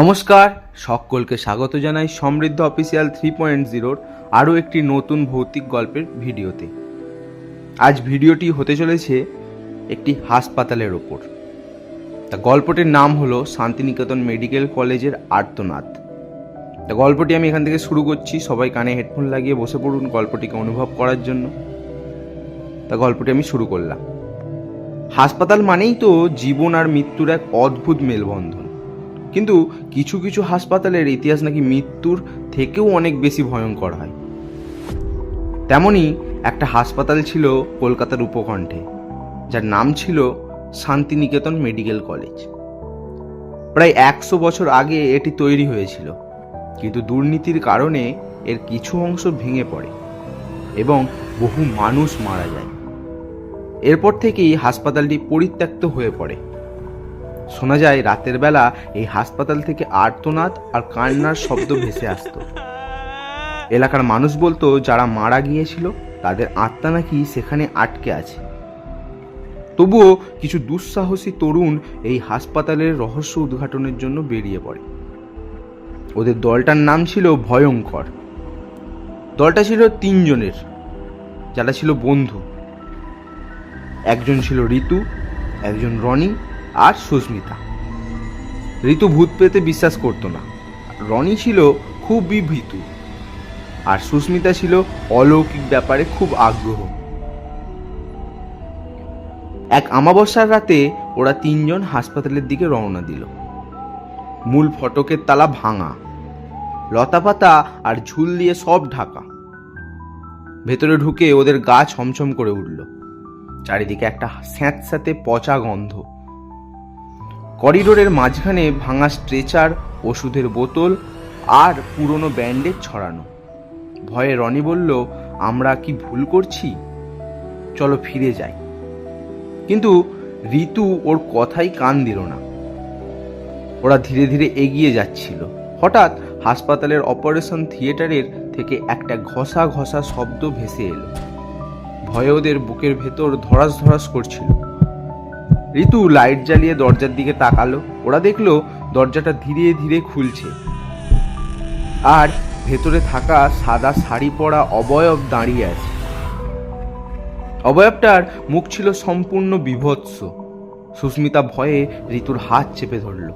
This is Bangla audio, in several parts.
নমস্কার, সকলকে স্বাগত জানাই সমৃদ্ধ অফিসিয়াল থ্রি পয়েন্ট জিরোর আরও একটি নতুন ভৌতিক গল্পের ভিডিওতে। আজ ভিডিওটি হতে চলেছে একটি হাসপাতালের ওপর। তা গল্পটির নাম হলো শান্তিনিকেতন মেডিকেল কলেজের আর্তনাদ। তা গল্পটি আমি এখান থেকে শুরু করছি, সবাই কানে হেডফোন লাগিয়ে বসে পড়ুন গল্পটিকে অনুভব করার জন্য। তা গল্পটি আমি শুরু করলাম। হাসপাতাল মানেই তো জীবন আর মৃত্যুর এক অদ্ভুত মেলবন্ধন। কিন্তু কিছু কিছু হাসপাতালের ইতিহাস নাকি মৃত্যুর থেকেও অনেক বেশি ভয়ঙ্কর হয়। তেমনই একটা হাসপাতাল ছিল কলকাতার উপকণ্ঠে, যার নাম ছিল শান্তিনিকেতন মেডিকেল কলেজ। প্রায় একশো বছর আগে এটি তৈরি হয়েছিল, কিন্তু দুর্নীতির কারণে এর কিছু অংশ ভেঙে পড়ে এবং বহু মানুষ মারা যায়। এরপর থেকেই হাসপাতালটি পরিত্যক্ত হয়ে পড়ে। শোনা যায়, রাতের বেলা এই হাসপাতাল থেকে আর্তনাদ আর কান্নার শব্দ ভেসে আসতো। এলাকার মানুষ বলতো, যারা মারা গিয়েছিল, তাদের আত্মা নাকি সেখানে আটকে আছে। তবুও কিছু দুঃসাহসী তরুণ এই হাসপাতালের রহস্য উদ্ঘাটনের জন্য বেরিয়ে পড়ে। ওদের দলটার নাম ছিল ভয়ঙ্কর। দলটা ছিল তিনজনের। যারা ছিল বন্ধু। একজন ছিল ঋতু, একজন রনি আর সুস্মিতা। ঋতু ভূত পেতে বিশ্বাস করতো না। রনি ছিল খুবই ভীতু আর সুস্মিতা ছিল অলৌকিক ব্যাপারে খুব আগ্রহ। এক আমাবস্যার রাতে ওরা তিনজন হাসপাতালের দিকে রওনা দিল। মূল ফটকের তালা ভাঙা। লতাপাতা আর ঝুল দিয়ে সব ঢাকা। ভেতরে ঢুকে ওদের গা ছমছম করে উঠল। চারিদিকে একটা স্যাঁতস্যাঁতে পচা গন্ধ। করিডোরের মাঝখানে ভাঙা স্ট্রেচার, ওষুধের বোতল আর পুরনো ব্যান্ডেজ ছড়ানো। ভয়ে রনি বলল, আমরা কি ভুল করছি? চলো ফিরে যাই। কিন্তু ঋতু ওর কথাই কান দিল না। ওরা ধীরে ধীরে এগিয়ে যাচ্ছিল। হঠাৎ হাসপাতালের অপারেশন থিয়েটারের থেকে একটা ঘষা ঘষা শব্দ ভেসে এলো। ভয়ে ওদের বুকের ভেতর ধরাস ধরাস করছিল। ঋতু লাইট জ্বালিয়ে দরজার দিকে তাকালো। ওরা দেখল দরজাটা ধীরে ধীরে খুলছে। আর ভেতরে থাকা সাদা শাড়ি পরা অবয়ব দাঁড়িয়ে আছে। অবয়বটার মুখ ছিল সম্পূর্ণ বিভৎস। সুস্মিতা ভয়ে ঋতুর হাত চেপে ধরল।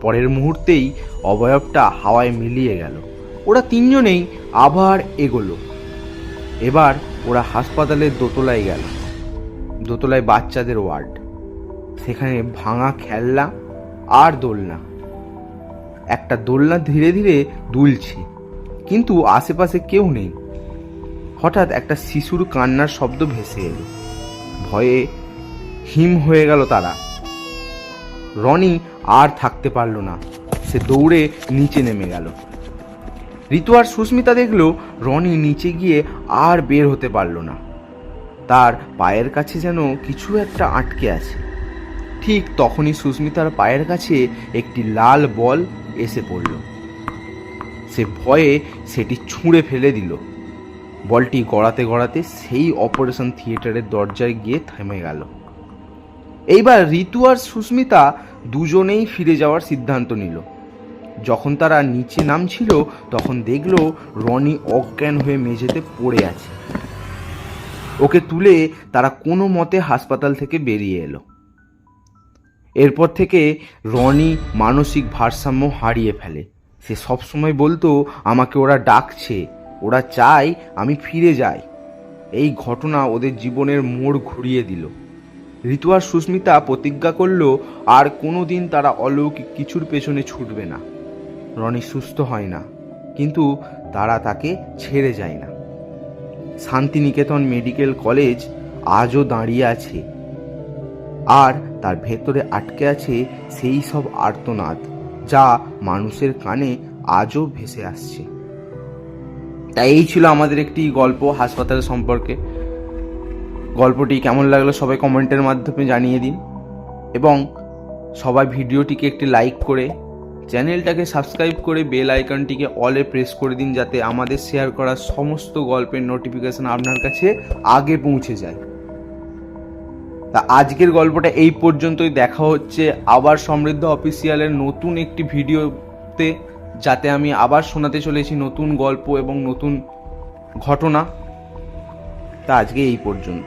পরের মুহূর্তেই অবয়বটা হাওয়ায় মিলিয়ে গেল। ওরা তিনজনেই আবার এগোলো। এবার ওরা হাসপাতালের দোতলায় গেল। দোতলায় বাচ্চাদের ওয়ার্ড। সেখানে ভাঙা খেলনা আর দোলনা। একটা দোলনা ধীরে ধীরে দুলছে, কিন্তু আশেপাশে কেউ নেই। হঠাৎ একটা শিশুর কান্নার শব্দ ভেসে এলো। ভয়ে হিম হয়ে গেল তারা। রনি আর থাকতে পারল না। সে দৌড়ে নিচে নেমে গেল। ঋতু আর সুস্মিতা দেখল রনি নিচে গিয়ে আর বের হতে পারল না। তার পায়ের কাছে যেন কিছু একটা আটকে আছে। ঠিক তখনই সুস্মিতার পায়ের কাছে একটি লাল বল এসে পড়ল। সে ভয়ে সেটি ছুঁড়ে ফেলে দিল। বলটি গড়াতে গড়াতে সেই অপারেশন থিয়েটারের দরজায় গিয়ে থেমে গেল। এইবার ঋতু আর সুস্মিতা দুজনেই ফিরে যাওয়ার সিদ্ধান্ত নিল। যখন তারা নিচে নামছিল, তখন দেখল রনি অজ্ঞান হয়ে মেঝেতে পড়ে আছে। ওকে তুলে তারা কোনো মতে হাসপাতাল থেকে বেরিয়ে এলো। এরপর থেকে রনি মানসিক ভারসাম্য হারিয়ে ফেলে। সে সবসময় বলতো, আমাকে ওরা ডাকছে, ওরা চায় আমি ফিরে যাই। এই ঘটনা ওদের জীবনের মোড় ঘুরিয়ে দিল। ঋতু আর সুস্মিতা প্রতিজ্ঞা করল, আর কোনো দিন তারা অলৌকিক কিছুর পেছনে ছুটবে না। রনি সুস্থ হয় না, কিন্তু তারা তাকে ছেড়ে যায় না। শান্তিনিকেতন মেডিকেল কলেজ আজও দাঁড়িয়ে আছে। আর তার ভেতরে আটকে আছে সেই সব আর্তনাদ, যা মানুষের কানে আজও ভেসে আসছে। তাই এই ছিল আমাদের একটি গল্প হাসপাতাল সম্পর্কে। গল্পটি কেমন লাগল সবাই কমেন্টের মাধ্যমে জানিয়ে দিন। এবং সবাই ভিডিওটিকে একটি লাইক করে চ্যানেলটাকে সাবস্ক্রাইব করে বেল আইকনটিকে অলে প্রেস করে দিন, যাতে আমাদের শেয়ার করা সমস্ত গল্পের নোটিফিকেশন আপনার কাছে আগে পৌঁছে যায়। তা আজকের গল্পটা এই পর্যন্তই। দেখা হচ্ছে আবার সমৃদ্ধ অফিসিয়ালের নতুন একটি ভিডিওতে, যাতে আমি আবার শোনাতে চলেছি নতুন গল্প এবং নতুন ঘটনা। তা আজকে এই পর্যন্ত